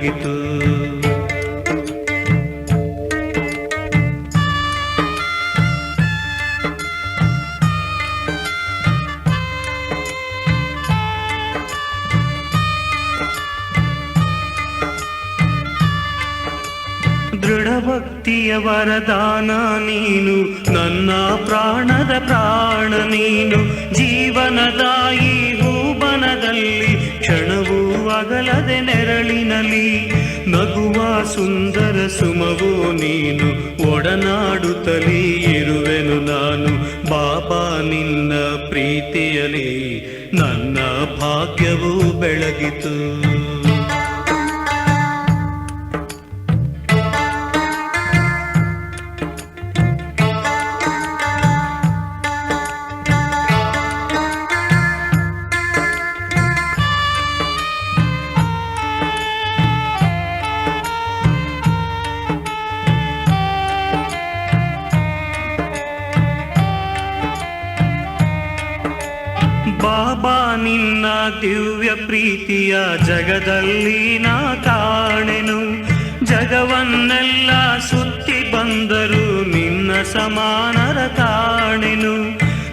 ಬೆಳಗಿತು ದೃಢಭಕ್ತಿಯ ವರದಾನ ನೀನು ನನ್ನ ಪ್ರಾಣದ ಪ್ರಾಣ ನೀನು. ಜೀವನದಾಯಿ ಹೂಬನದಲ್ಲಿ ಕ್ಷಣವೂ ಅಗಲದೆ ನೆರಳಿನಲಿ, ನಗುವ ಸುಂದರ ಸುಮವೋ ನೀನು, ಒಡನಾಡುತ್ತಲೇ ಇರುವೆನು ನಾನು ಬಾಬಾ ನಿನ್ನ ಪ್ರೀತಿಯಲಿ ನನ್ನ ಭಾಗ್ಯವು ಬೆಳಗಿತು. ಸಮಾನರ ಕಾಣೆನು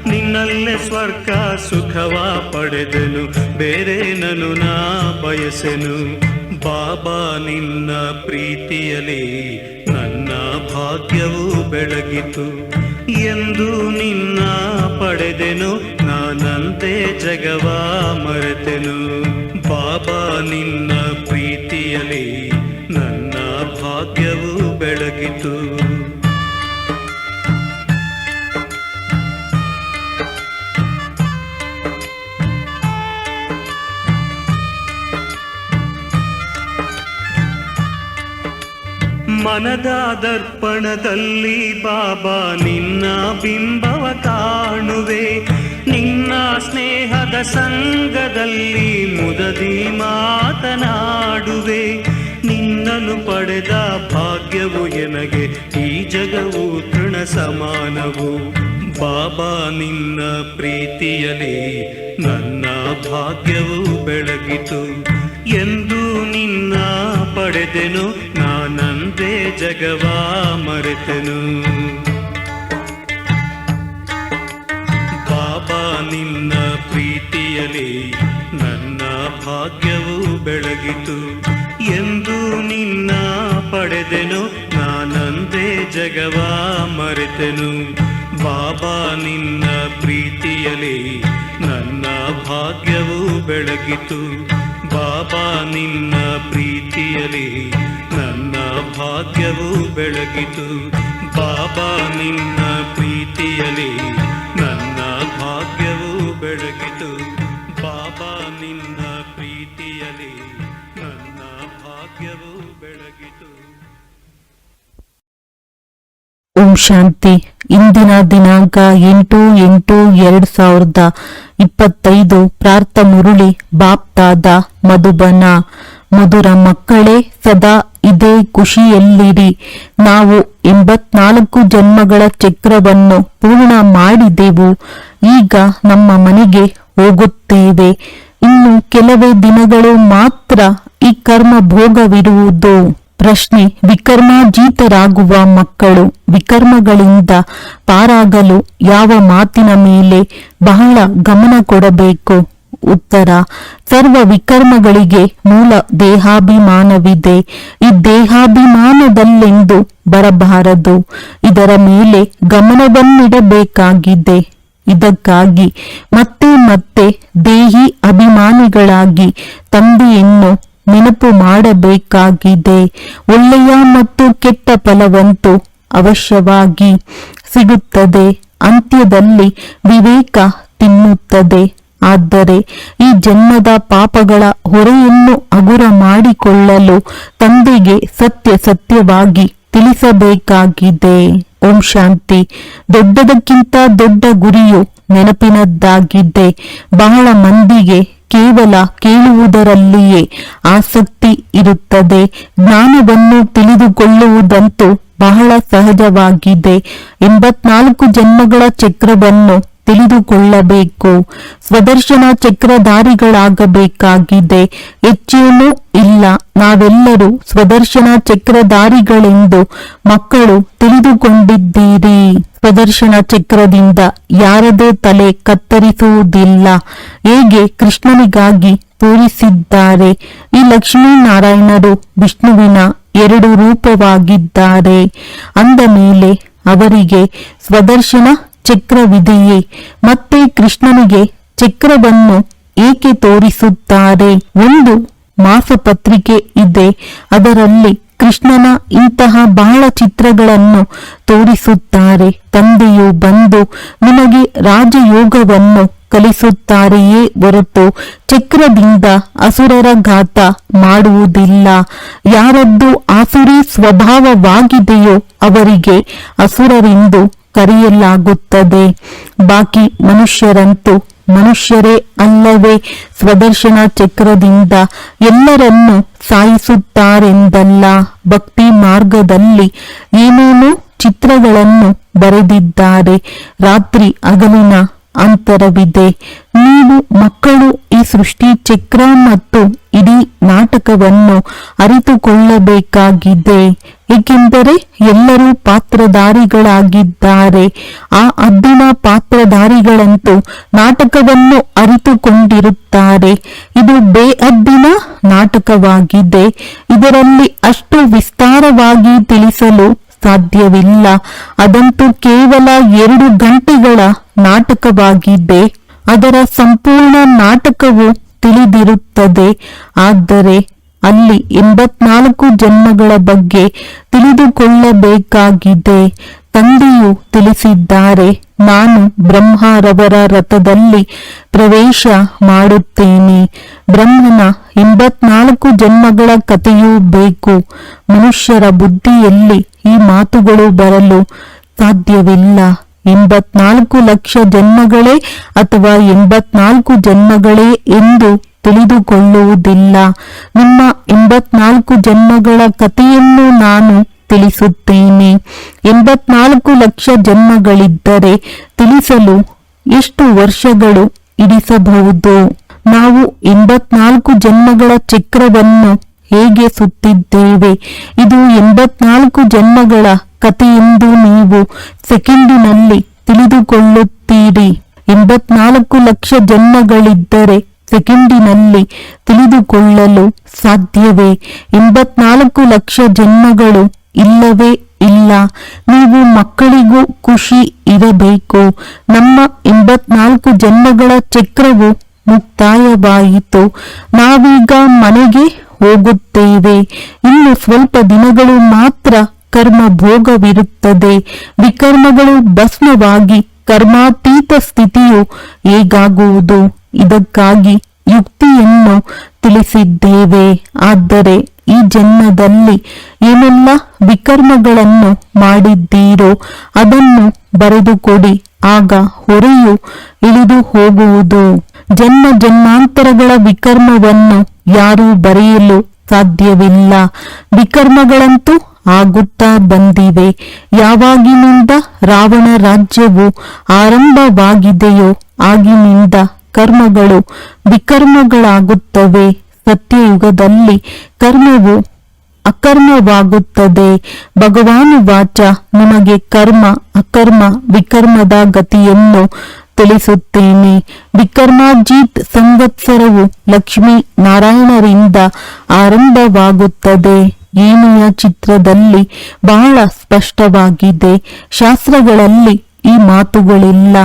ನಿನ್ನಲ್ಲೇ ಸ್ವರ್ಗ ಸುಖವ ಪಡೆದೆನು, ಬೇರೆ ನನು ನಾ ಬಯಸೆನು. ಬಾಬಾ, ನಿನ್ನ ಪ್ರೀತಿಯಲ್ಲಿ ನನ್ನ ಭಾಗ್ಯವು ಬೆಳಗಿತು. ಎಂದು ನಿನ್ನ ಪಡೆದೆನು, ನಾನಂತೆ ಜಗವ ಮರೆತೆನು. ಬಾಬಾ, ನಿನ್ನ ಪ್ರೀತಿಯಲಿ ಮನದ ದರ್ಪಣದಲ್ಲಿ ಬಾಬಾ, ನಿನ್ನ ಬಿಂಬವ ಕಾಣುವೆ. ನಿನ್ನ ಸ್ನೇಹದ ಸಂಗದಲ್ಲಿ ಮುದದಿ ಮಾತನಾಡುವೆ. ನಿನ್ನನ್ನು ಪಡೆದ ಭಾಗ್ಯವು ಎನಗೆ, ಈ ಜಗವು ತೃಣ ಸಮಾನವು. ಬಾಬಾ, ನಿನ್ನ ಪ್ರೀತಿಯಲ್ಲಿ ನನ್ನ ಭಾಗ್ಯವು ಬೆಳಗಿತು. ಎಂದು ನಿನ್ನ ಪಡೆದೆನು ನಾನಂದೇ ಜಗವಾ ಮರೆತನು. ಬಾಬಾ ನಿನ್ನ ಪ್ರೀತಿಯಲ್ಲಿ ನನ್ನ ಭಾಗ್ಯವು ಬೆಳಗಿತು. ಎಂದು ನಿನ್ನ ಪಡೆದೆನು ನಾನಂದೇ ಜಗವಾ ಮರೆತನು. ಬಾಬಾ ನಿನ್ನ ಪ್ರೀತಿಯಲ್ಲಿ ನನ್ನ ಭಾಗ್ಯವು ಬೆಳಗಿತು. ಬಾಬಾ ನಿನ್ನ ಪ್ರೀತಿಯಲಿ ನನ್ನ ಭಾಗ್ಯವು ಬೆಳಗಿತು. ಬಾಬಾ ನಿನ್ನ ಪ್ರೀತಿಯಲಿ ನನ್ನ ಭಾಗ್ಯವು ಬೆಳಗಿತು. ಬಾಬಾ ನಿನ್ನ ಪ್ರೀತಿಯಲಿ ನನ್ನ ಭಾಗ್ಯವು ಬೆಳಗಿತು. ಓಂ ಶಾಂತಿ. ಇಂದಿನ ದಿನಾಂಕ ಎಂಟು ಎಂಟು ಎರಡ್ ಸಾವಿರದ ಇಪ್ಪತ್ತೈದು. ಪ್ರಾರ್ಥ ಮುರುಳಿ ಬಾಪ್ತಾದ ಮಧುಬನ. ಮಧುರ ಮಕ್ಕಳೇ, ಸದಾ ಇದೇ ಖುಷಿಯಲ್ಲಿರಿ. ನಾವು ಎಂಬತ್ನಾಲ್ಕು ಜನ್ಮಗಳ ಚಕ್ರವನ್ನು ಪೂರ್ಣ ಮಾಡಿದೆವು. ಈಗ ನಮ್ಮ ಮನೆಗೆ ಹೋಗುತ್ತೇವೆ. ಇನ್ನು ಕೆಲವೇ ದಿನಗಳು ಮಾತ್ರ ಈ ಕರ್ಮ ಭೋಗವಿರುವುದು ಪ್ರಶ್ನೆ, ವಿಕರ್ಮಾಜೀತರಾಗುವ ಮಕ್ಕಳು ವಿಕರ್ಮಗಳಿಂದ ಪಾರಾಗಲು ಯಾವ ಮಾತಿನ ಮೇಲೆ ಬಹಳ ಗಮನ ಕೊಡಬೇಕು? ಉತ್ತರ, ಸರ್ವ ವಿಕರ್ಮಗಳಿಗೆ ಮೂಲ ದೇಹಾಭಿಮಾನವಿದೆ. ಈ ದೇಹಾಭಿಮಾನದಲ್ಲೆಂದು ಬರಬಾರದು. ಇದರ ಮೇಲೆ ಗಮನವನ್ನಿಡಬೇಕಾಗಿದೆ. ಇದಕ್ಕಾಗಿ ಮತ್ತೆ ಮತ್ತೆ ದೇಹಿ ಅಭಿಮಾನಿಗಳಾಗಿ ತಂದೆಯನ್ನು ನೆನಪು ಮಾಡಬೇಕಾಗಿದೆ. ಒಳ್ಳೆಯ ಮತ್ತು ಕೆಟ್ಟ ಫಲವಂತೂ ಅವಶ್ಯವಾಗಿ ಸಿಗುತ್ತದೆ. ಅಂತ್ಯದಲ್ಲಿ ವಿವೇಕ ತಿನ್ನುತ್ತದೆ. ಆದರೆ ಈ ಜನ್ಮದ ಪಾಪಗಳ ಹೊರೆಯನ್ನು ಹಗುರ ಮಾಡಿಕೊಳ್ಳಲು ತಂದೆಗೆ ಸತ್ಯ ಸತ್ಯವಾಗಿ ತಿಳಿಸಬೇಕಾಗಿದೆ. ಓಂ ಶಾಂತಿ. ದೊಡ್ಡದಕ್ಕಿಂತ ದೊಡ್ಡ ಗುರಿಯು ನೆನಪಿನದ್ದಾಗಿದೆ. ಬಹಳ ಮಂದಿಗೆ ಕೇವಲ ಕೇಳುವುದರಲ್ಲಿಯೇ ಆಸಕ್ತಿ ಇರುತ್ತದೆ. ಜ್ಞಾನವನ್ನು ತಿಳಿದುಕೊಳ್ಳುವುದಂತೂ ಬಹಳ ಸಹಜವಾಗಿದೆ. ಎಂಬತ್ನಾಲ್ಕು ಜನ್ಮಗಳ ಚಕ್ರವನ್ನು ತಿಳಿದುಕೊಳ್ಳಬೇಕು. ಸ್ವದರ್ಶನ ಚಕ್ರಧಾರಿಗಳಾಗಬೇಕಾಗಿದೆ. ಹೆಚ್ಚೇನೂ ಇಲ್ಲ. ನಾವೆಲ್ಲರೂ ಸ್ವದರ್ಶನ ಚಕ್ರಧಾರಿಗಳೆಂದು ಮಕ್ಕಳು ತಿಳಿದುಕೊಂಡಿದ್ದೀರಿ. ಸ್ವದರ್ಶನ ಚಕ್ರದಿಂದ ಯಾರದೇ ತಲೆ ಕತ್ತರಿಸುವುದಿಲ್ಲ. ಹೇಗೆ ಕೃಷ್ಣನಿಗಾಗಿ ತೋರಿಸಿದ್ದಾರೆ ಈ ಲಕ್ಷ್ಮೀನಾರಾಯಣರು ವಿಷ್ಣುವಿನ ಎರಡು ರೂಪವಾಗಿದ್ದಾರೆ. ಅಂದ ಮೇಲೆ ಅವರಿಗೆ ಸ್ವದರ್ಶನ ಚಕ್ರವಿದೆಯೇ? ಮತ್ತೆ ಕೃಷ್ಣನಿಗೆ ಚಕ್ರವನ್ನು ಏಕೆ ತೋರಿಸುತ್ತಾರೆ? ಒಂದು ಮಾಸಪತ್ರಿಕೆ ಇದೆ. ಅದರಲ್ಲಿ ಕೃಷ್ಣನ ಇಂತಹ ಬಹಳ ಚಿತ್ರಗಳನ್ನು ತೋರಿಸುತ್ತಾರೆ. ತಂದೆಯು ಬಂದು ನಿಮಗೆ ರಾಜಯೋಗವನ್ನು ಕಲಿಸುತ್ತಾರೆಯೇ ಹೊರತು ಚಕ್ರದಿಂದ ಅಸುರರ ಘಾತ ಮಾಡುವುದಿಲ್ಲ. ಯಾರದ್ದು ಆಸುರಿ ಸ್ವಭಾವವಾಗಿದೆಯೋ ಅವರಿಗೆ ಅಸುರರೆಂದು ಕರೆಯಲಾಗುತ್ತದೆ ಬಾಕಿ ಮನುಷ್ಯರಂತೂ ಮನುಷ್ಯರೇ ಅಲ್ಲವೇ ಸ್ವದರ್ಶನ ಚಕ್ರದಿಂದ ಎಲ್ಲರನ್ನು ಸಾಯಿಸುತ್ತಾರೆಂದಲ್ಲ. ಭಕ್ತಿ ಮಾರ್ಗದಲ್ಲಿ ಏನೇನೋ ಚಿತ್ರಗಳನ್ನು ಬರೆದಿದ್ದಾರೆ. ರಾತ್ರಿ ಹಗಲಿನ ಅಂತರವಿದೆ. ನೀವು ಮಕ್ಕಳು ಈ ಸೃಷ್ಟಿ ಚಕ್ರ ಮತ್ತು ಇಡೀ ನಾಟಕವನ್ನು ಅರಿತುಕೊಳ್ಳಬೇಕಾಗಿದೆ. ಏಕೆಂದರೆ ಎಲ್ಲರೂ ಪಾತ್ರಧಾರಿಗಳಾಗಿದ್ದಾರೆ. ಆ ಅದ್ದಿನ ಪಾತ್ರಧಾರಿಗಳಂತೂ ನಾಟಕವನ್ನು ಅರಿತುಕೊಂಡಿರುತ್ತಾರೆ. ಇದು ಬೇಅದ್ದಿನ ನಾಟಕವಾಗಿದೆ. ಇದರಲ್ಲಿ ಅಷ್ಟು ವಿಸ್ತಾರವಾಗಿ ತಿಳಿಸಲು ಸಾಧ್ಯವಿಲ್ಲ. ಅದಂತೂ ಕೇವಲ ಎರಡು ಗಂಟೆಗಳ ನಾಟಕವಾಗಿದೆ. ಅದರ ಸಂಪೂರ್ಣ ನಾಟಕವು ತಿಳಿದಿರುತ್ತದೆ. ಆದರೆ ಅಲ್ಲಿ ಎಂಬತ್ನಾಲ್ಕು ಜನ್ಮಗಳ ಬಗ್ಗೆ ತಿಳಿದುಕೊಳ್ಳಬೇಕಾಗಿದೆ. ತಂದೆಯು ತಿಳಿಸಿದ್ದಾರೆ, ನಾನು ಬ್ರಹ್ಮರವರ ರಥದಲ್ಲಿ ಪ್ರವೇಶ ಮಾಡುತ್ತೇನೆ. ಬ್ರಹ್ಮನ ಎಂಬತ್ನಾಲ್ಕು ಜನ್ಮಗಳ ಕಥೆಯೂ ಬೇಕು. ಮನುಷ್ಯರ ಬುದ್ಧಿಯಲ್ಲಿ ಈ ಮಾತುಗಳು ಬರಲು ಸಾಧ್ಯವಿಲ್ಲ. ಎಂಬತ್ನಾಲ್ಕು ಲಕ್ಷ ಜನ್ಮಗಳೇ ಅಥವಾ ಎಂಬತ್ನಾಲ್ಕು ಜನ್ಮಗಳೇ ಎಂದು ತಿಳಿದುಕೊಳ್ಳುವುದಿಲ್ಲ. ನಿಮ್ಮ ಎಂಬತ್ನಾಲ್ಕು ಜನ್ಮಗಳ ಕಥೆಯನ್ನು ನಾನು ತಿಳಿಸುತ್ತೇನೆ. ಎಂಬತ್ನಾಲ್ಕು ಲಕ್ಷ ಜನ್ಮಗಳಿದ್ದರೆ ತಿಳಿಸಲು ಎಷ್ಟು ವರ್ಷಗಳು ಇಡಿಸಬಹುದು ನಾವು ಎಂಬತ್ನಾಲ್ಕು ಜನ್ಮಗಳ ಚಕ್ರವನ್ನು ಹೇಗೆ ಸುತ್ತಿದ್ದೇವೆ? ಇದು ಎಂಬತ್ನಾಲ್ಕು ಜನ್ಮಗಳ ಕಥೆಯೆಂದು ನೀವು ಸೆಕೆಂಡಿನಲ್ಲಿ ತಿಳಿದುಕೊಳ್ಳುತ್ತೀರಿ. ಎಂಬತ್ನಾಲ್ಕು ಲಕ್ಷ ಜನ್ಮಗಳಿದ್ದರೆ ಸೆಕೆಂಡಿನಲ್ಲಿ ತಿಳಿದುಕೊಳ್ಳಲು ಸಾಧ್ಯವೇ? ಎಂಬತ್ನಾಲ್ಕು ಲಕ್ಷ ಜನ್ಮಗಳು ಇಲ್ಲವೇ ಇಲ್ಲ. ನೀವು ಮಕ್ಕಳಿಗೂ ಖುಷಿ ಇರಬೇಕು. ನಮ್ಮ ಎಂಬತ್ನಾಲ್ಕು ಜನ್ಮಗಳ ಚಕ್ರವು ಮುಕ್ತಾಯವಾಯಿತು. ನಾವೀಗ ಮನೆಗೆ ಹೋಗುತ್ತೇವೆ. ಇನ್ನು ಸ್ವಲ್ಪ ದಿನಗಳು ಮಾತ್ರ ಕರ್ಮ ಭೋಗವಿರುತ್ತದೆ ವಿಕರ್ಮಗಳು ಭಸ್ಮವಾಗಿ ಕರ್ಮಾತೀತ ಸ್ಥಿತಿಯು ಹೇಗಾಗುವುದು? ಇದಕ್ಕಾಗಿ ಯುಕ್ತಿಯನ್ನು ತಿಳಿಸಿದ್ದೇವೆ. ಆದರೆ ಈ ಜನ್ಮದಲ್ಲಿ ಏನೆಲ್ಲ ವಿಕರ್ಮಗಳನ್ನು ಮಾಡಿದ್ದೀರೋ ಅದನ್ನು ಬರೆದುಕೊಡಿ. ಆಗ ಹೊರೆಯು ಇಳಿದು ಹೋಗುವುದು. ಜನ್ಮ ಜನ್ಮಾಂತರಗಳ ವಿಕರ್ಮವನ್ನು ಯಾರೂ ಬರೆಯಲು ಸಾಧ್ಯವಿಲ್ಲ. ವಿಕರ್ಮಗಳಂತೂ ಆಗುತ್ತಾ ಬಂದಿವೆ. ಯಾವಾಗಿನಿಂದ ರಾವಣ ರಾಜ್ಯವು ಆರಂಭವಾಗಿದೆಯೋ ಆಗಿನಿಂದ ಕರ್ಮಗಳು ವಿಕರ್ಮಗಳಾಗುತ್ತವೆ. ಸತ್ಯಯುಗದಲ್ಲಿ ಕರ್ಮವು ಅಕರ್ಮವಾಗುತ್ತದೆ. ಭಗವಾನು ವಾಚ ನಿಮಗೆ ಕರ್ಮ, ಅಕರ್ಮ, ವಿಕರ್ಮದ ಗತಿಯನ್ನು ತಿಳಿಸುತ್ತೇನೆ. ವಿಕರ್ಮಾಜೀತ್ ಸಂವತ್ಸರವು ಲಕ್ಷ್ಮೀ ನಾರಾಯಣರಿಂದ ಆರಂಭವಾಗುತ್ತದೆ. ಏನೆಯ ಚಿತ್ರದಲ್ಲಿ ಬಹಳ ಸ್ಪಷ್ಟವಾಗಿದೆ. ಶಾಸ್ತ್ರಗಳಲ್ಲಿ ಈ ಮಾತುಗಳಿಲ್ಲ.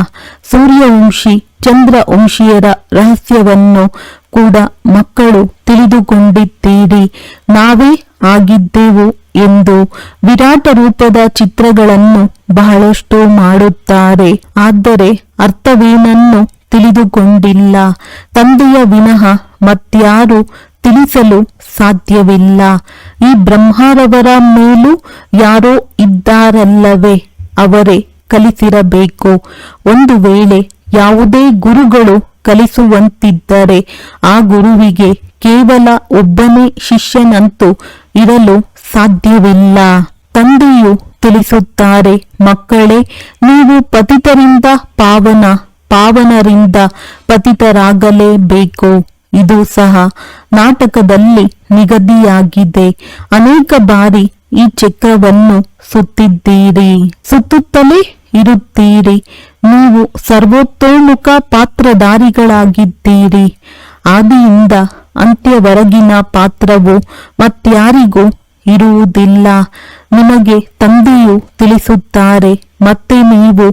ಸೂರ್ಯವಂಶಿ ಚಂದ್ರವಂಶಿಯರ ರಹಸ್ಯವನ್ನು ಕೂಡ ಮಕ್ಕಳು ತಿಳಿದುಕೊಂಡಿದ್ದೀರಿ. ನಾವೇ ಆಗಿದ್ದೆವು ಎಂದು ವಿರಾಟ ರೂಪದ ಚಿತ್ರಗಳನ್ನು ಬಹಳಷ್ಟು ಮಾಡುತ್ತಾರೆ. ಆದರೆ ಅರ್ಥವೇನನ್ನು ತಿಳಿದುಕೊಂಡಿಲ್ಲ. ತಂದೆಯ ವಿನಃ ಮತ್ಯಾರು ತಿಳಿಸಲು ಸಾಧ್ಯವಿಲ್ಲ. ಈ ಬ್ರಹ್ಮಾರವರ ಮೇಲೂ ಯಾರೋ ಇದ್ದಾರಲ್ಲವೇ ಅವರೇ. ಕಲಿಸಿರಬೇಕು ಒಂದು ವೇಳೆ ಯಾವುದೇ ಗುರುಗಳು ಕಲಿಸುವಂತಿದ್ದರೆ ಆ ಗುರುವಿಗೆ ಕೇವಲ ಒಬ್ಬನೇ ಶಿಷ್ಯನಂತೂ ಇರಲು ಸಾಧ್ಯವಿಲ್ಲ. ತಂದೆಯು ತಿಳಿಸುತ್ತಾರೆ, ಮಕ್ಕಳೇ, ನೀವು ಪತಿತರಿಂದ ಪಾವನ, ಪಾವನರಿಂದ ಪತಿತರಾಗಲೇಬೇಕು. ಇದು ಸಹ ನಾಟಕದಲ್ಲಿ ನಿಗದಿಯಾಗಿದೆ. ಅನೇಕ ಬಾರಿ ಈ ಚಕ್ರವನ್ನು ಸುತ್ತಿದ್ದೀರಿ. ಸುತ್ತುತ್ತಲೇ ಇರುತ್ತೀರಿ. ನೀವು ಸರ್ವೋತ್ತೋಮುಖ ಪಾತ್ರಧಾರಿಗಳಾಗಿದ್ದೀರಿ. ಆದಿಯಿಂದ ಅಂತ್ಯವರೆಗಿನ ಪಾತ್ರವು ಮತ್ಯಾರಿಗೂ ಇರುವುದಿಲ್ಲ. ನಿಮಗೆ ತಂದೆಯು ತಿಳಿಸುತ್ತಾರೆ, ಮತ್ತೆ ನೀವು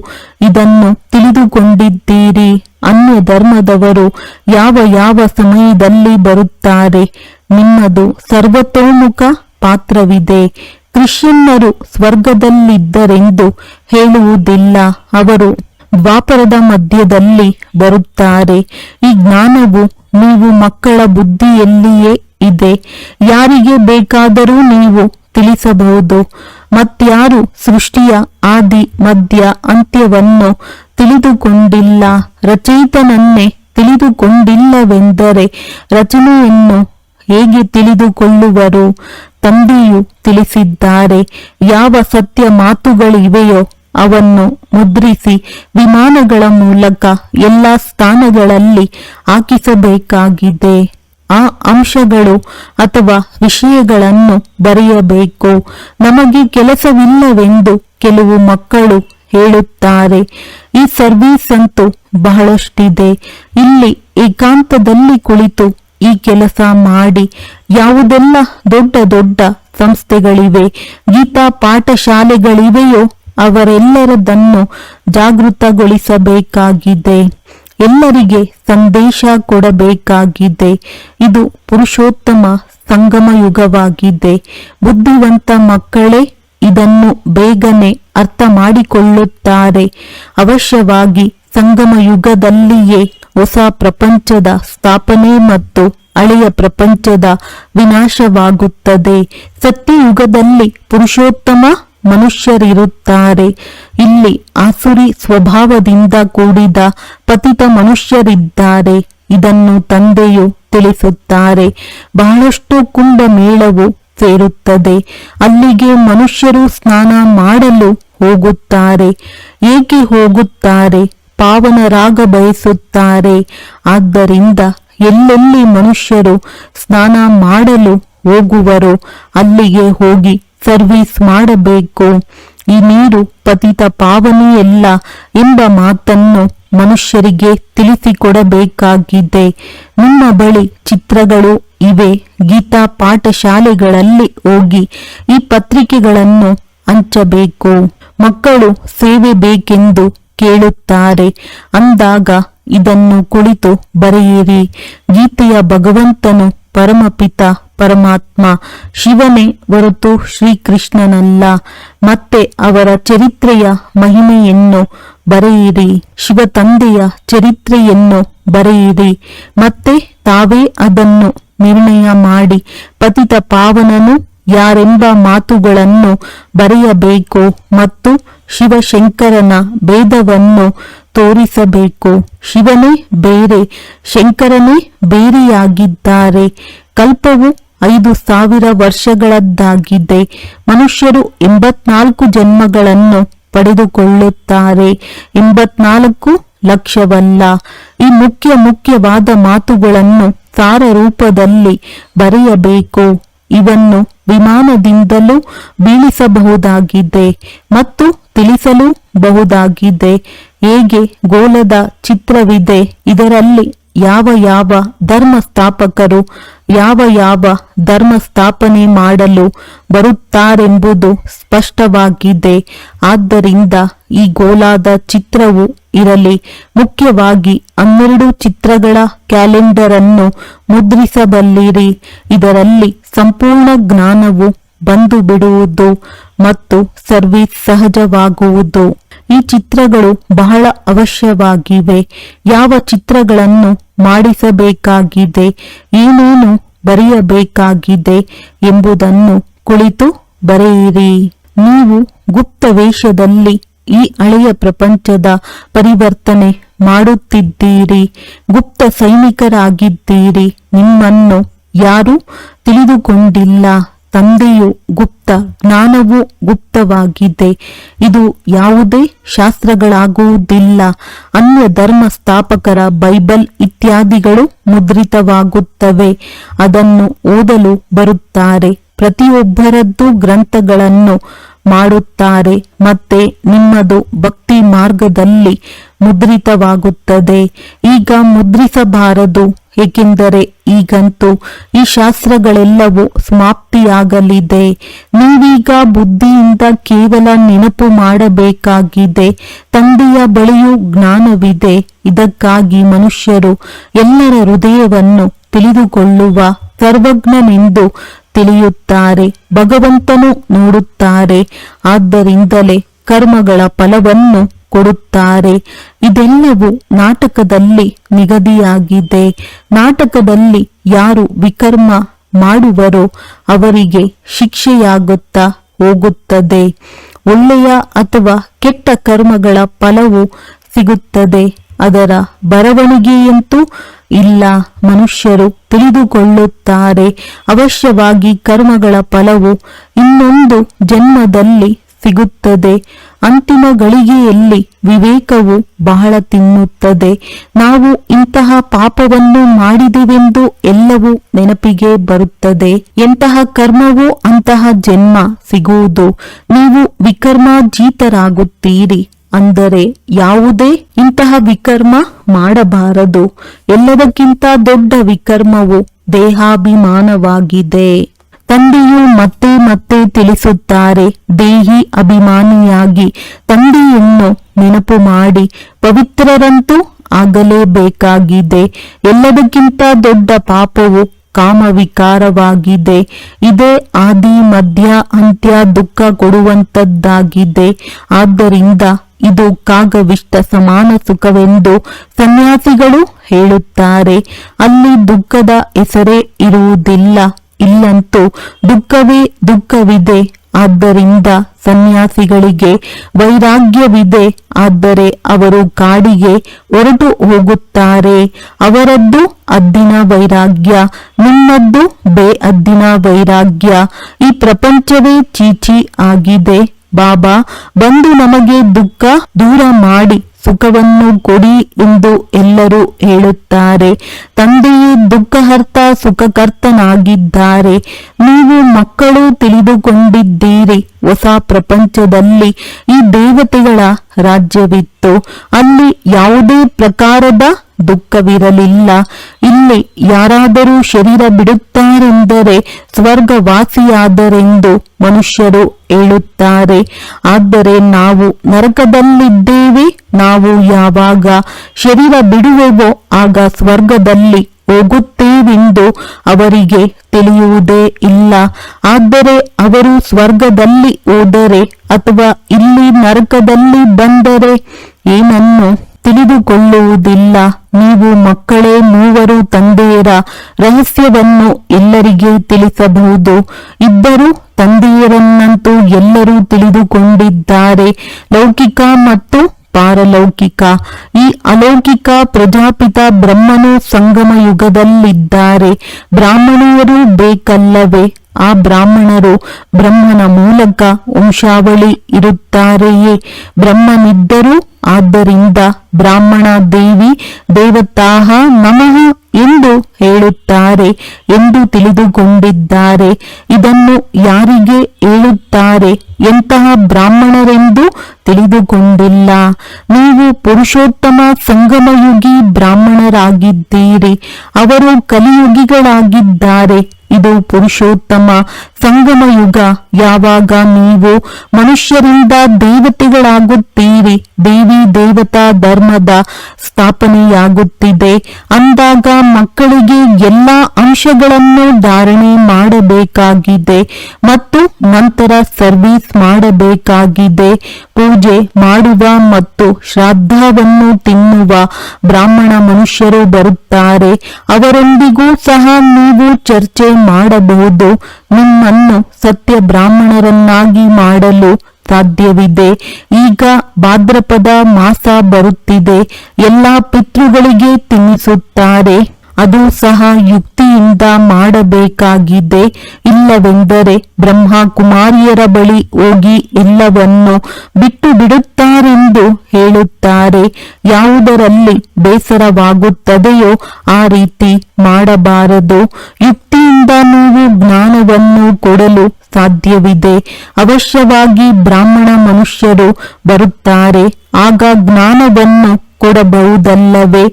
ಇದನ್ನು ತಿಳಿದುಕೊಂಡಿದ್ದೀರಿ ಅನ್ಯ ಧರ್ಮದವರು ಯಾವ ಯಾವ ಸಮಯದಲ್ಲಿ ಬರುತ್ತಾರೆ, ನಿಮ್ಮದು ಸರ್ವತೋಮುಖ ಪಾತ್ರವಿದೆ. ಕ್ರಿಶ್ಚಿಯನ್ನರು ಸ್ವರ್ಗದಲ್ಲಿದ್ದರೆಂದು ಹೇಳುವುದಿಲ್ಲ ಅವರು ದ್ವಾಪರದ ಮಧ್ಯದಲ್ಲಿ ಬರುತ್ತಾರೆ. ಈ ಜ್ಞಾನವು ನೀವು ಮಕ್ಕಳ ಬುದ್ಧಿಯಲ್ಲಿಯೇ ಇದೆ. ಯಾರಿಗೆ ಬೇಕಾದರೂ ನೀವು ತಿಳಿಸಬಹುದು. ಮತ್ಯಾರು ಸೃಷ್ಟಿಯ ಆದಿ, ಮಧ್ಯ, ಅಂತ್ಯವನ್ನು ತಿಳಿದುಕೊಂಡಿಲ್ಲ. ರಚಯಿತನನ್ನೇ ತಿಳಿದುಕೊಂಡಿಲ್ಲವೆಂದರೆ ರಚನೆಯನ್ನು ಹೇಗೆ ತಿಳಿದುಕೊಳ್ಳುವರು? ತಂದೆಯು ತಿಳಿಸಿದ್ದಾರೆ, ಯಾವ ಸತ್ಯ ಮಾತುಗಳಿವೆಯೋ ಅವನ್ನು ಮುದ್ರಿಸಿ ವಿಮಾನಗಳ ಮೂಲಕ ಎಲ್ಲ ಸ್ಥಾನಗಳಲ್ಲಿ ಹಾಕಿಸಬೇಕಾಗಿದೆ. ಆ ಅಂಶಗಳು ಅಥವಾ ವಿಷಯಗಳನ್ನು ಬರೆಯಬೇಕು. ನಮಗೆ ಕೆಲಸವಿಲ್ಲವೆಂದು ಕೆಲವು ಮಕ್ಕಳು ಹೇಳುತ್ತಾರೆ, ಈ ಸರ್ವಿಸ್ ಅಂತೂ ಬಹಳಷ್ಟಿದೆ. ಇಲ್ಲಿ ಏಕಾಂತದಲ್ಲಿ ಕುಳಿತು ಈ ಕೆಲಸ ಮಾಡಿ ಯಾವುದೆಲ್ಲ ದೊಡ್ಡ ದೊಡ್ಡ ಸಂಸ್ಥೆಗಳಿವೆ, ಗೀತಾ ಪಾಠಶಾಲೆಗಳಿವೆಯೋ ಅವರೆಲ್ಲರದನ್ನು ಜಾಗೃತಗೊಳಿಸಬೇಕಾಗಿದೆ. ಎಲ್ಲರಿಗೆ ಸಂದೇಶ ಕೊಡಬೇಕಾಗಿದೆ. ಇದು ಪುರುಷೋತ್ತಮ ಸಂಗಮ ಯುಗವಾಗಿದೆ ಬುದ್ಧಿವಂತ ಮಕ್ಕಳೇ ಇದನ್ನು ಬೇಗನೆ ಅರ್ಥ ಮಾಡಿಕೊಳ್ಳುತ್ತಾರೆ. ಅವಶ್ಯವಾಗಿ ಸಂಗಮ ಯುಗದಲ್ಲಿಯೇ ಹೊಸ ಪ್ರಪಂಚದ ಸ್ಥಾಪನೆ ಮತ್ತು ಹಳೆಯ ಪ್ರಪಂಚದ ವಿನಾಶವಾಗುತ್ತದೆ. ಸತ್ಯಯುಗದಲ್ಲಿ ಪುರುಷೋತ್ತಮ ಮನುಷ್ಯರಿರುತ್ತಾರೆ. ಇಲ್ಲಿ ಆಸುರಿ ಸ್ವಭಾವದಿಂದ ಕೂಡಿದ ಪತಿತ ಮನುಷ್ಯರಿದ್ದಾರೆ. ಇದನ್ನು ತಂದೆಯು ತಿಳಿಸುತ್ತಾರೆ. ಬಹಳಷ್ಟು ಕುಂಭಮೇಳವು ಸೇರುತ್ತದೆ. ಅಲ್ಲಿಗೆ ಮನುಷ್ಯರು ಸ್ನಾನ ಮಾಡಲು ಹೋಗುತ್ತಾರೆ. ಏಕೆ ಹೋಗುತ್ತಾರೆ? ಪಾವನರಾಗ ಬಯಸುತ್ತಾರೆ ಆದ್ದರಿಂದ ಎಲ್ಲೆಲ್ಲಿ ಮನುಷ್ಯರು ಸ್ನಾನ ಮಾಡಲು ಹೋಗುವರೋ, ಅಲ್ಲಿಗೆ ಹೋಗಿ ಸರ್ವಿಸ್ ಮಾಡಬೇಕು. ಈ ನೀರು ಪತಿತ ಪಾವನಿಯಲ್ಲ ಎಂಬ ಮಾತನ್ನು ಮನುಷ್ಯರಿಗೆ ತಿಳಿಸಿಕೊಡಬೇಕಾಗಿದೆ. ನಿಮ್ಮ ಬಳಿ ಚಿತ್ರಗಳು ಇವೆ. ಗೀತಾ ಪಾಠಶಾಲೆಗಳಲ್ಲಿ ಹೋಗಿ ಈ ಪತ್ರಿಕೆಗಳನ್ನು ಹಂಚಬೇಕು. ಮಕ್ಕಳು ಸೇವೆ ಬೇಕೆಂದು ಕೇಳುತ್ತಾರೆ. ಅಂದಾಗ ಇದನ್ನು ಕುಳಿತು ಬರೆಯಿರಿ. ಗೀತೆಯ ಭಗವಂತನು ಪರಮಪಿತ, ಪರಮಾತ್ಮ, ಶಿವನೇ ಹೊರತು ಶ್ರೀಕೃಷ್ಣನಲ್ಲ. ಮತ್ತೆ ಅವರ ಚರಿತ್ರೆಯ ಮಹಿಮೆಯನ್ನು ಬರೆಯಿರಿ. ಶಿವ ತಂದೆಯ ಚರಿತ್ರೆಯನ್ನು ಬರೆಯಿರಿ. ಮತ್ತೆ ತಾವೇ ಅದನ್ನು ನಿರ್ಣಯ ಮಾಡಿ, ಪತಿತ ಪಾವನನು ಯಾರೆಂಬ ಮಾತುಗಳನ್ನು ಬರೆಯಬೇಕು ಮತ್ತು ಶಿವಶಂಕರನ ಭೇದವನ್ನು ತೋರಿಸಬೇಕು. ಶಿವನೇ ಬೇರೆ, ಶಂಕರನೇ ಬೇರೆಯಾಗಿದ್ದಾರೆ. ಕಲ್ಪವು ಐದು ಸಾವಿರ ವರ್ಷಗಳದ್ದಾಗಿದೆ. ಮನುಷ್ಯರು ಎಂಬತ್ನಾಲ್ಕು ಜನ್ಮಗಳನ್ನು ಪಡೆದುಕೊಳ್ಳುತ್ತಾರೆ. ಎಂಬತ್ನಾಲ್ಕು ಲಕ್ಷವಲ್ಲ. ಈ ಮುಖ್ಯ ಮುಖ್ಯವಾದ ಮಾತುಗಳನ್ನು ಸಾರ ರೂಪದಲ್ಲಿ ಬರೆಯಬೇಕು. ಇವನ್ನು ವಿಮಾನದಿಂದಲೂ ಬೀಳಿಸಬಹುದಾಗಿದೆ ಮತ್ತು ತಿಳಿಸಲು ಬಹುದಾಗಿದೆ. ಹೇಗೆ ಗೋಲದ ಚಿತ್ರವಿದೆ ಇದರಲ್ಲಿ ಯಾವ ಯಾವ ಧರ್ಮ ಸ್ಥಾಪಕರು ಯಾವ ಯಾವ ಧರ್ಮ ಸ್ಥಾಪನೆ ಮಾಡಲು ಬರುತ್ತಾರೆಂಬುದು ಸ್ಪಷ್ಟವಾಗಿದೆ. ಆದ್ದರಿಂದ ಈ ಗೋಲಾದ ಚಿತ್ರವು ಇರಲಿ. ಮುಖ್ಯವಾಗಿ ಹನ್ನೆರಡು ಚಿತ್ರಗಳ ಕ್ಯಾಲೆಂಡರ್ ಅನ್ನು ಮುದ್ರಿಸಬಲ್ಲಿರಿ. ಇದರಲ್ಲಿ ಸಂಪೂರ್ಣ ಜ್ಞಾನವು ಬಂದು ಬಿಡುವುದು ಮತ್ತು ಸರ್ವಿಸ್ ಸಹಜವಾಗುವುದು. ಈ ಚಿತ್ರಗಳು ಬಹಳ ಅವಶ್ಯವಾಗಿವೆ. ಯಾವ ಚಿತ್ರಗಳನ್ನು ಮಾಡಿಸಬೇಕಾಗಿದೆ, ಏನೇನು ಬರೆಯಬೇಕಾಗಿದೆ ಎಂಬುದನ್ನು ಕುಳಿತು ಬರೆಯಿರಿ. ನೀವು ಗುಪ್ತ ವೇಷದಲ್ಲಿ ಈ ಹಳೆಯ ಪ್ರಪಂಚದ ಪರಿವರ್ತನೆ ಮಾಡುತ್ತಿದ್ದೀರಿ. ಗುಪ್ತ ಸೈನಿಕರಾಗಿದ್ದೀರಿ. ನಿಮ್ಮನ್ನು ಯಾರು ತಿಳಿದುಕೊಂಡಿಲ್ಲ. ತಂದೆಯು ಗುಪ್ತ, ಜ್ಞಾನವು ಗುಪ್ತವಾಗಿದೆ. ಇದು ಯಾವುದೇ ಶಾಸ್ತ್ರಗಳಾಗುವುದಿಲ್ಲ. ಅನ್ಯ ಧರ್ಮ ಸ್ಥಾಪಕರ ಬೈಬಲ್ ಇತ್ಯಾದಿಗಳು ಮುದ್ರಿತವಾಗುತ್ತವೆ. ಅದನ್ನು ಓದಲು ಬರುತ್ತಾರೆ. ಪ್ರತಿಯೊಬ್ಬರದ್ದು ಗ್ರಂಥಗಳನ್ನು ಮಾಡುತ್ತಾರೆ. ಮತ್ತೆ ನಿಮ್ಮದು ಭಕ್ತಿ ಮಾರ್ಗದಲ್ಲಿ ಮುದ್ರಿತವಾಗುತ್ತದೆ. ಈಗ ಮುದ್ರಿಸಬಾರದು. ಏಕೆಂದರೆ ಈಗಂತೂ ಈ ಶಾಸ್ತ್ರಗಳೆಲ್ಲವೂ ಸಮಾಪ್ತಿಯಾಗಲಿದೆ. ನೀವೀಗ ಬುದ್ಧಿಯಿಂದ ಕೇವಲ ನೆನಪು ಮಾಡಬೇಕಾಗಿದೆ. ತಂದೆಯ ಬಳಿಯೂ ಜ್ಞಾನವಿದೆ. ಇದಕ್ಕಾಗಿ ಮನುಷ್ಯರು ಎಲ್ಲರ ಹೃದಯವನ್ನು ತಿಳಿದುಕೊಳ್ಳುವ ಸರ್ವಜ್ಞನೆಂದು ತಿಳಿಯುತ್ತಾರೆ. ಭಗವಂತನು ನೋಡುತ್ತಾರೆ. ಆದ್ದರಿಂದಲೇ ಕರ್ಮಗಳ ಫಲವನ್ನು ಕೊಡುತ್ತಾರೆ. ಇದೆಲ್ಲವೂ ನಾಟಕದಲ್ಲಿ ನಿಗದಿಯಾಗಿದೆ. ನಾಟಕದಲ್ಲಿ ಯಾರು ವಿಕರ್ಮ ಮಾಡುವರೋ ಅವರಿಗೆ ಶಿಕ್ಷೆಯಾಗುತ್ತಾ ಹೋಗುತ್ತದೆ. ಒಳ್ಳೆಯ ಅಥವಾ ಕೆಟ್ಟ ಕರ್ಮಗಳ ಫಲವು ಸಿಗುತ್ತದೆ. ಅದರ ಬರವಣಿಗೆಯಂತೂ ಇಲ್ಲ. ಮನುಷ್ಯರು ತಿಳಿದುಕೊಳ್ಳುತ್ತಾರೆ. ಅವಶ್ಯವಾಗಿ ಕರ್ಮಗಳ ಫಲವು ಇನ್ನೊಂದು ಜನ್ಮದಲ್ಲಿ ಸಿಗುತ್ತದೆ. ಅಂತಿಮ ಗಳಿಗೆಯಲ್ಲಿ ವಿವೇಕವು ಬಹಳ ತಿನ್ನುತ್ತದೆ. ನಾವು ಇಂತಹ ಪಾಪವನ್ನು ಮಾಡಿದೆವೆಂದು ಎಲ್ಲವೂ ನೆನಪಿಗೆ ಬರುತ್ತದೆ. ಎಂತಹ ಕರ್ಮವೋ ಅಂತಹ ಜನ್ಮ ಸಿಗುವುದು. ನೀವು ವಿಕರ್ಮಾಜೀತರಾಗುತ್ತೀರಿ ಅಂದರೆ ಯಾವುದೇ ಇಂತಹ ವಿಕರ್ಮ ಮಾಡಬಾರದು. ಎಲ್ಲದಕ್ಕಿಂತ ದೊಡ್ಡ ವಿಕರ್ಮವು ದೇಹಾಭಿಮಾನವಾಗಿದೆ. ತಂದೆಯು ಮತ್ತೆ ಮತ್ತೆ ತಿಳಿಸುತ್ತಾರೆ, ದೇಹಿ ಅಭಿಮಾನಿಯಾಗಿ. ತಂದೆಯನ್ನು ನೆನಪು ಮಾಡಿ, ಪವಿತ್ರರಂತೂ ಆಗಲೇಬೇಕಾಗಿದೆ. ಎಲ್ಲದಕ್ಕಿಂತ ದೊಡ್ಡ ಪಾಪವು ಕಾಮವಿಕಾರವಾಗಿದೆ. ಇದೇ ಆದಿ ಮಧ್ಯ ಅಂತ್ಯ, ದುಃಖ ಕೊಡುವಂತದ್ದಾಗಿದೆ ಆದ್ದರಿಂದ ಇದು ಕಾಗವಿಷ್ಟ ಸಮಾನ ಸುಖವೆಂದು ಸನ್ಯಾಸಿಗಳು ಹೇಳುತ್ತಾರೆ. ಅಲ್ಲಿ ದುಃಖದ ಹೆಸರೇ ಇರುವುದಿಲ್ಲ. ಇಲ್ಲಂತೂ ದುಃಖವೇ ದುಃಖವಿದೆ. ಆದ್ದರಿಂದ ಸನ್ಯಾಸಿಗಳಿಗೆ ವೈರಾಗ್ಯವಿದೆ. ಆದರೆ ಅವರು ಕಾಡಿಗೆ ಹೊರಟು ಹೋಗುತ್ತಾರೆ. ಅವರದ್ದು ಅದ್ದಿನ ವೈರಾಗ್ಯ, ನಿಮ್ಮದ್ದು ಬೇಅದ್ದಿನ ವೈರಾಗ್ಯ. ಈ ಪ್ರಪಂಚವೇ ಚೀಚಿ ಆಗಿದೆ. ಬಾಬಾ, ಬಂದು ನಮಗೆ ದುಃಖ ದೂರ ಮಾಡಿ. ಸುಖವನ್ನು ಕೊಡಿ ಎಂದು ಎಲ್ಲರೂ ಹೇಳುತ್ತಾರೆ. ತಂದೆಯೇ ದುಃಖಹರ್ತ ಸುಖಕರ್ತನಾಗಿದ್ದಾರೆ. ನೀವು ಮಕ್ಕಳು ತಿಳಿದುಕೊಂಡಿದ್ದೀರಿ. ಹೊಸ ಪ್ರಪಂಚದಲ್ಲಿ ಈ ದೇವತೆಗಳ ರಾಜ್ಯವಿತ್ತು. ಅಲ್ಲಿ ಯಾವುದೇ ಪ್ರಕಾರದ ದುಃಖವಿರಲಿಲ್ಲ. ಇಲ್ಲಿ ಯಾರಾದರೂ ಶರೀರ ಬಿಡುತ್ತಾರೆಂದರೆ ಸ್ವರ್ಗವಾಸಿಯಾದರೆಂದು ಮನುಷ್ಯರು ಹೇಳುತ್ತಾರೆ. ಆದರೆ ನಾವು ನರಕದಲ್ಲಿದ್ದೇವೆ, ನಾವು ಯಾವಾಗ ಶರೀರ ಬಿಡುವೆವೋ ಆಗ ಸ್ವರ್ಗದಲ್ಲಿ ಹೋಗುತ್ತೇವೆಂದು ಅವರಿಗೆ ತಿಳಿಯುವುದೇ ಇಲ್ಲ. ಆದರೆ ಅವರು ಸ್ವರ್ಗದಲ್ಲಿ ಹೋದರೆ ಅಥವಾ ಇಲ್ಲಿ ನರಕದಲ್ಲಿ ಬಂದರೆ ಏನನ್ನು ತಿಳಿದುಕೊಳ್ಳುವುದಿಲ್ಲ. ನೀವು ಮಕ್ಕಳೇ ಮೂವರು ತಂದೆಯರ ರಹಸ್ಯವನ್ನು ಎಲ್ಲರಿಗೆ ತಿಳಿಸಬಹುದು. ಇಬ್ಬರು ತಂದೆಯರನ್ನಂತೂ ಎಲ್ಲರೂ ತಿಳಿದುಕೊಂಡಿದ್ದಾರೆ. ಲೌಕಿಕ ಮತ್ತು ಪಾರಲೌಕಿಕ. ಈ ಅಲೌಕಿಕ ಪ್ರಜಾಪಿತ ಬ್ರಹ್ಮನು ಸಂಗಮ ಯುಗದಲ್ಲಿದ್ದಾರೆ. ಬ್ರಾಹ್ಮಣರು ಬೇಕಲ್ಲವೇ? ಆ ಬ್ರಾಹ್ಮಣರು ಬ್ರಹ್ಮನ ಮೂಲಕ ವಂಶಾವಳಿ ಇರುತ್ತಾರೆಯೇ? ಬ್ರಹ್ಮನಿದ್ದರು ಆದ್ದರಿಂದ ಬ್ರಾಹ್ಮಣ ದೇವಿ ದೇವತಾಹ ನಮಃ ಎಂದು ಹೇಳುತ್ತಾರೆ ಎಂದು ತಿಳಿದುಕೊಂಡಿದ್ದಾರೆ. ಇದನ್ನು ಯಾರಿಗೆ ಹೇಳುತ್ತಾರೆ ಎಂತಹ ಬ್ರಾಹ್ಮಣರೆಂದು ತಿಳಿದುಕೊಂಡಿಲ್ಲ. ನೀವು ಪುರುಷೋತ್ತಮ ಸಂಗಮಯುಗಿ ಬ್ರಾಹ್ಮಣರಾಗಿದ್ದೀರಿ. ಅವರು ಕಲಿಯುಗಿಗಳಾಗಿದ್ದಾರೆ. ಇದು ಪುರುಷೋತ್ತಮ. ಸಂಗಮ ಯುಗ, ಯಾವಾಗ ನೀವು ಮನುಷ್ಯರಿಂದ ದೇವತೆಗಳಾಗುತ್ತೀರಿ? ದೇವಿ ದೇವತಾ ಧರ್ಮದ ಸ್ಥಾಪನೆಯಾಗುತ್ತಿದೆ. ಅಂದಾಗ ಮಕ್ಕಳಿಗೆ ಎಲ್ಲ ಅಂಶಗಳನ್ನು ಧಾರಣೆ ಮಾಡಬೇಕಾಗಿದೆ ಮತ್ತು ನಂತರ ಸರ್ವಿಸ್ ಮಾಡಬೇಕಾಗಿದೆ. ಪೂಜೆ ಮಾಡುವ ಮತ್ತು ಶ್ರಾದ್ದವನ್ನು ತಿನ್ನುವ ಬ್ರಾಹ್ಮಣ ಮನುಷ್ಯರು ಬರುತ್ತಾರೆ. ಅವರೊಂದಿಗೂ ಸಹ ನೀವು ಚರ್ಚೆ ಮಾಡಬಹುದು. ನಿಮ್ಮನ್ನು ಸತ್ಯ ಬ್ರಾಹ್ಮಣರನ್ನಾಗಿ ಮಾಡಲು ಸಾಧ್ಯವಿದೆ. ಈಗ ಭಾದ್ರಪದ ಮಾಸ ಬರುತ್ತಿದೆ. ಎಲ್ಲಾ ಪಿತೃಗಳಿಗೆ ತಿನ್ನಿಸುತ್ತಾರೆ ಅದು ಸಹ ಯುಕ್ತಿಯಿಂದ ಮಾಡಬೇಕಾಗಿದೆ. ಇಲ್ಲವೆಂದರೆ ಬ್ರಹ್ಮ ಕುಮಾರಿಯರ ಬಳಿ ಹೋಗಿ ಎಲ್ಲವನ್ನು ಬಿಟ್ಟು ಬಿಡುತ್ತಾರೆಂದು ಹೇಳುತ್ತಾರೆ. ಯಾವುದರಲ್ಲಿ ಬೇಸರವಾಗುತ್ತದೆಯೋ ಆ ರೀತಿ ಮಾಡಬಾರದು. ಯುಕ್ತಿಯಿಂದ ನೀವು ಜ್ಞಾನವನ್ನು ಕೊಡಲು ಸಾಧ್ಯವಿದೆ. ಅವಶ್ಯವಾಗಿ ಬ್ರಾಹ್ಮಣ ಮನುಷ್ಯರು ಬರುತ್ತಾರೆ. ಆಗ ಜ್ಞಾನವನ್ನು ಕೊಡಬಹುದಲ್ಲವೇ?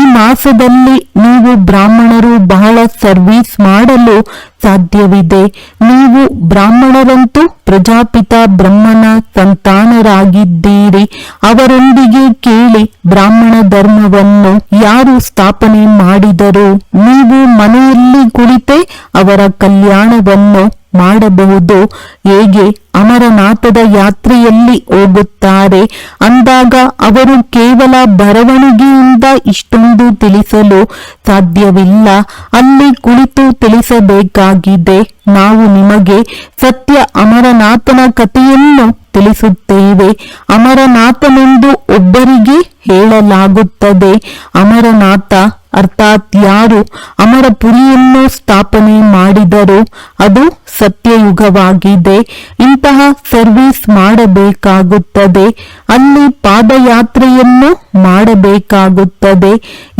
ಈ ಮಾಸದಲ್ಲಿ ನೀವು ಬ್ರಾಹ್ಮಣರು ಬಹಳ ಸರ್ವಿಸ್ ಮಾಡಲು ಸಾಧ್ಯವಿದೆ. ನೀವು ಬ್ರಾಹ್ಮಣರಂತೂ ಪ್ರಜಾಪಿತ ಬ್ರಹ್ಮನ ಸಂತಾನರಾಗಿದ್ದೀರಿ. ಅವರೊಂದಿಗೆ ಕೇಳಿ ಬ್ರಾಹ್ಮಣ ಧರ್ಮವನ್ನು ಯಾರು ಸ್ಥಾಪನೆ ಮಾಡಿದರು? ನೀವು ಮನೆಯಲ್ಲಿ ಕುಳಿತೇ ಅವರ ಕಲ್ಯಾಣವನ್ನು ಮಾಡಬಹುದು. ಹೇಗೆ? ಅಮರನಾಥದ ಯಾತ್ರೆಯಲ್ಲಿ ಹೋಗುತ್ತಾರೆ. ಅಂದಾಗ ಅವರು ಕೇವಲ ಬರವಣಿಗೆಯಿಂದ ಇಷ್ಟೊಂದು ತಿಳಿಸಲು ಸಾಧ್ಯವಿಲ್ಲ. ಅಲ್ಲಿ ಕುಳಿತು ತಿಳಿಸಬೇಕಾಗಿದೆ. ನಾವು ನಿಮಗೆ ಸತ್ಯ ಅಮರನಾಥನ ಕಥೆಯನ್ನು ತಿಳಿಸುತ್ತೇವೆ. ಅಮರನಾಥನೆಂದು ಒಬ್ಬರಿಗೆ ಹೇಳಲಾಗುತ್ತದೆ. ಅಮರನಾಥ ಅರ್ಥಾತ್ ಯಾರು? ಅಮರಪುರಿಯನ್ನು ಸ್ಥಾಪನೆ ಮಾಡಿದರು. ಅದು ಸತ್ಯಯುಗವಾಗಿದೆ. ಇಂತಹ ಸರ್ವಿಸ್ ಮಾಡಬೇಕಾಗುತ್ತದೆ. ಅಲ್ಲಿ ಪಾದಯಾತ್ರೆಯನ್ನು ಮಾಡಬೇಕಾಗುತ್ತದೆ.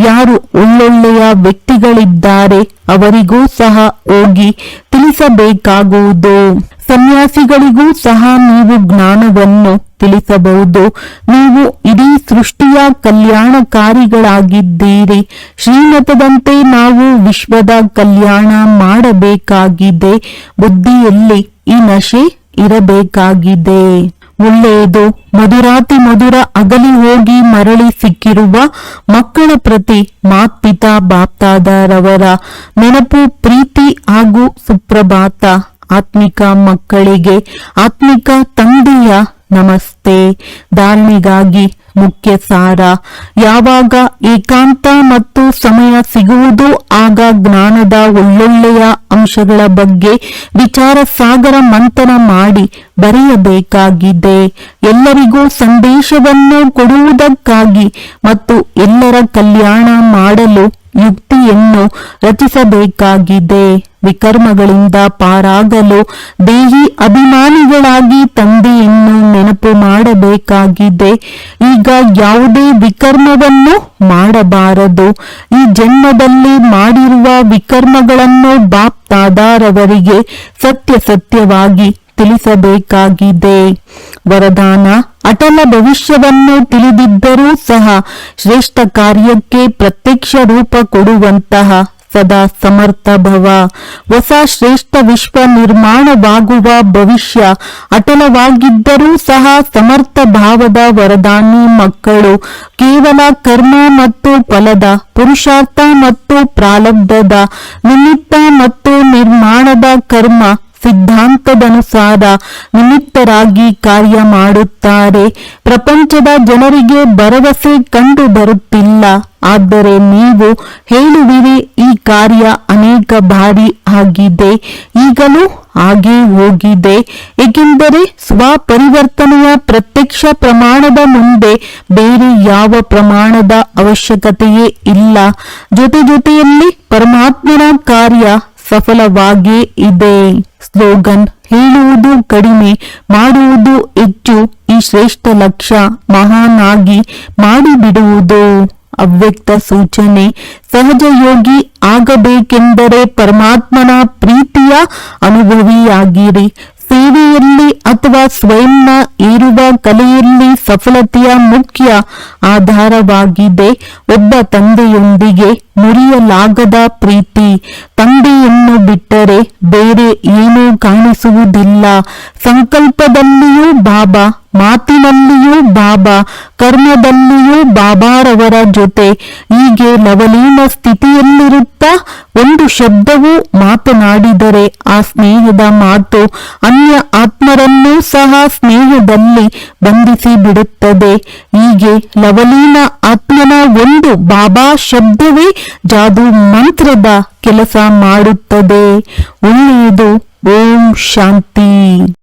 ಯಾರು ಒಳ್ಳೊಳ್ಳೆಯ ವ್ಯಕ್ತಿಗಳಿದ್ದಾರೆ? ಅವರಿಗೂ ಸಹ ಹೋಗಿ ತಿಳಿಸಬೇಕಾಗುವುದು. ಸನ್ಯಾಸಿಗಳಿಗೂ ಸಹ ನೀವು ಜ್ಞಾನವನ್ನು ತಿಳಿಸಬಹುದು. ನೀವು ಇಡೀ ಸೃಷ್ಟಿಯ ಕಲ್ಯಾಣಕಾರಿಗಳಾಗಿದ್ದೀರಿ. ಶ್ರೀಮತದಂತೆ ನಾವು ವಿಶ್ವದ ಕಲ್ಯಾಣ ಮಾಡಬೇಕಾಗಿದೆ. ಬುದ್ಧಿಯಲ್ಲಿ ಈ ನಶೆ ಇರಬೇಕಾಗಿದೆ. ಒಳ್ಳೆಯದು. ಮಧುರಾತಿ ಮಧುರ ಅಗಲಿ ಹೋಗಿ ಮರಳಿ ಸಿಕ್ಕಿರುವ ಮಕ್ಕಳ ಪ್ರತಿ ಮಾತ್ಪಿತಾ ಬಾಪ್ತಾದರವರ ನೆನಪು ಪ್ರೀತಿ ಹಾಗೂ ಸುಪ್ರಭಾತ. ಆತ್ಮಿಕ ಮಕ್ಕಳಿಗೆ ಆತ್ಮಿಕ ತಂದೆಯ ನಮಸ್ತೆ. ಧಾರಣೆಗಾಗಿ ಮುಖ್ಯ ಸಾರ. ಯಾವಾಗ ಏಕಾಂತ ಮತ್ತು ಸಮಯ ಸಿಗುವುದು ಆಗ ಜ್ಞಾನದ ಒಳ್ಳೊಳ್ಳೆಯ ಅಂಶಗಳ ಬಗ್ಗೆ ವಿಚಾರ ಸಾಗರ ಮಂಥನ ಮಾಡಿ ಬರೆಯಬೇಕಾಗಿದೆ. ಎಲ್ಲರಿಗೂ ಸಂದೇಶವನ್ನು ಕೊಡುವುದಕ್ಕಾಗಿ ಮತ್ತು ಎಲ್ಲರ ಕಲ್ಯಾಣ ಮಾಡಲು ಯುಕ್ತಿಯನ್ನು ರಚಿಸಬೇಕಾಗಿದೆ. ವಿಕರ್ಮಗಳಿಂದ ಪಾರಾಗಲು ದೇಹಿ ಅಭಿಮಾನಿಗಳಾಗಿ ತಂದೆಯನ್ನು ನೆನಪು ಮಾಡಬೇಕಾಗಿದೆ. ಈಗ ಯಾವುದೇ ವಿಕರ್ಮವನ್ನು ಮಾಡಬಾರದು. ಈ ಜನ್ಮದಲ್ಲಿ ಮಾಡಿರುವ ವಿಕರ್ಮಗಳನ್ನು ಬಾಪ್ತಾದಾರವರಿಗೆ ಸತ್ಯ ಸತ್ಯವಾಗಿ ತಿಳಿಸಬೇಕಾಗಿದೆ. ವರದಾನ, ಅಟಲ ಭವಿಷ್ಯವನ್ನು ತಿಳಿದಿದ್ದರೂ ಸಹ ಶ್ರೇಷ್ಠ ಕಾರ್ಯಕ್ಕೆ ಪ್ರತ್ಯಕ್ಷ ರೂಪ ಕೊಡುವಂತಹ ಸದಾ ಸಮರ್ಥ ಭವ. ಹೊಸ ಶ್ರೇಷ್ಠ ವಿಶ್ವ ನಿರ್ಮಾಣವಾಗುವ ಭವಿಷ್ಯ ಅಟಲವಾಗಿದ್ದರೂ ಸಹ ಸಮರ್ಥ ಭಾವದ ವರದಾನಿ ಮಕ್ಕಳು ಕೇವಲ ಕರ್ಮ ಮತ್ತು ಫಲದ, ಪುರುಷಾರ್ಥ ಮತ್ತು ಪ್ರಾಲಬ್ಧದ ನಿಮಿತ್ತ ಮತ್ತು ನಿರ್ಮಾಣದ ಕರ್ಮ ಸಿದ್ಧಾಂತದನುಸಾರ ನಿಮಿತ್ತರಾಗಿ ಕಾರ್ಯ ಮಾಡುತ್ತಾರೆ. ಪ್ರಪಂಚದ ಜನರಿಗೆ ಭರವಸೆ ಕಂಡು ಬರುತ್ತಿಲ್ಲ. ಆದರೆ ನೀವು ಹೇಳುವಿರಿ, ಈ ಕಾರ್ಯ ಅನೇಕ ಬಾರಿ ಆಗಿದೆ. ಈಗಲೂ ಹಾಗೆ ಹೋಗಿದೆ. ಏಕೆಂದರೆ ಸ್ವಪರಿವರ್ತನೆಯ ಪ್ರತ್ಯಕ್ಷ ಪ್ರಮಾಣದ ಮುಂದೆ ಬೇರೆ ಯಾವ ಪ್ರಮಾಣದ ಅವಶ್ಯಕತೆಯೇ ಇಲ್ಲ. ಜೊತೆ ಜೊತೆಯಲ್ಲಿ ಪರಮಾತ್ಮನ ಕಾರ್ಯ ಸಫಲವಾಗೇ ಇದೆ ಸ್ಲೋಗನ್. ಹೇಳುವುದು ಕಡಿಮೆ, ಮಾಡುವುದು ಹೆಚ್ಚು, ಈ ಶ್ರೇಷ್ಠ ಲಕ್ಷ ಮಹಾನಾಗಿ ಮಾಡಿಬಿಡುವುದು. ಅವ್ಯಕ್ತ ಸೂಚನೆ ಸಹಜ ಯೋಗಿ ಆಗಬೇಕೆಂದರೆ ಪರಮಾತ್ಮನ ಪ್ರೀತಿಯ ಅನುಭವಿಯಾಗಿರಿ. ಸೇವೆಯಲ್ಲಿ ಅಥವಾ ಸ್ವಯಂನ ಇರುವ ಕಲೆಯಲ್ಲಿ ಸಫಲತೆಯ ಮುಖ್ಯ ಆಧಾರವಾಗಿದೆ. ಒಬ್ಬ ತಂದೆಯೊಂದಿಗೆ ಮುರಿಯಲಾಗದ ಪ್ರೀತಿ ತಂದೆಯನ್ನು ಬಿಟ್ಟರೆ ಬೇರೆ ಏನೂ ಕಾಣಿಸುವುದಿಲ್ಲ. ಸಂಕಲ್ಪದಲ್ಲಿಯೂ ಬಾಬಾ ಮಾತಿನಲ್ಲಿಯೂ ಬಾಬಾ, ಕರ್ಮದಲ್ಲಿಯೂ ಬಾಬಾರವರ ಜೊತೆ. ಹೀಗೆ ಲವಲೀನ ಸ್ಥಿತಿಯಲ್ಲಿರುತ್ತಾ ಒಂದು ಶಬ್ದವೂ ಮಾತನಾಡಿದರೆ ಆ ಸ್ನೇಹದ ಮಾತು ಅನ್ಯ ಆತ್ಮರನ್ನೂ ಸಹ ಸ್ನೇಹದಲ್ಲಿ ಬಂಧಿಸಿ ಬಿಡುತ್ತದೆ. ಹೀಗೆ ಲವಲೀನ ಆತ್ಮನ ಒಂದು ಬಾಬಾ ಶಬ್ದವೇ ಜಾದು ಮಂತ್ರದ ಕೆಲಸ ಮಾಡುತ್ತದೆ. ಒಳ್ಳೆಯದು. ಓಂ ಶಾಂತಿ.